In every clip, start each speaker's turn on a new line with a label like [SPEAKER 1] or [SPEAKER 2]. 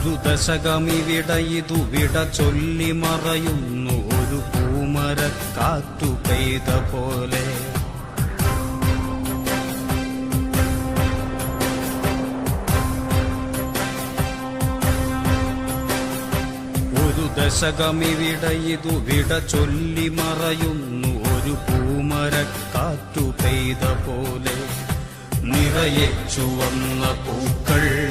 [SPEAKER 1] ദശകമിവിട ഇതു വിട ചൊല്ലി മറയുന്നു. ഒരു പൂമര കാത്തു പെയ്ത പോലെ. ഒരു ദശകമിവിടയിതു വിട ചൊല്ലി മറയുന്നു. ഒരു പൂമര കാത്തു പെയ്ത പോലെ. നിറയെ ചുവന്ന പൂക്കൾ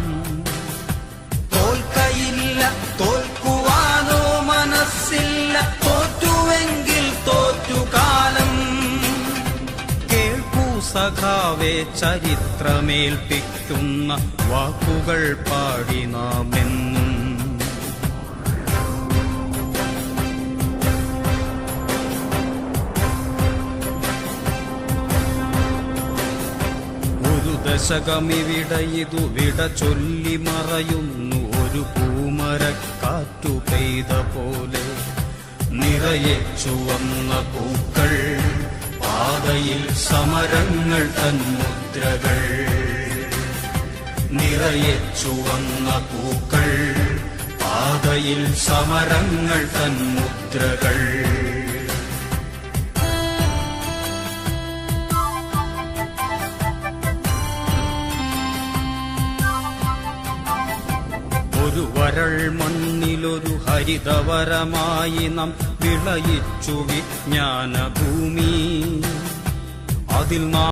[SPEAKER 1] സഖാവേ ചരിത്രമേൽപ്പിക്കുന്ന വാക്കുകൾ പാടി നാമെന്നും ഒരു ദശകമിവിട ഇതു വിട ചൊല്ലി മറയുന്നു. ഒരു പൂമരക്കാറ്റു പെയ്ത പോലെ നിറയെ ചുവന്ന പൂക്കൾ പാതയിൽ സമരങ്ങൾ തന്മുദ്രകൾ. നിറയെ ചുവന്ന പൂക്കൾ പാതയിൽ സമരങ്ങൾ തന്മുദ്രകൾ. ഒരു വരൾ മണ്ണിലൊരു ഹരിതവരമായി നാം വിളയിച്ചു വിജ്ഞാന அதில் நான்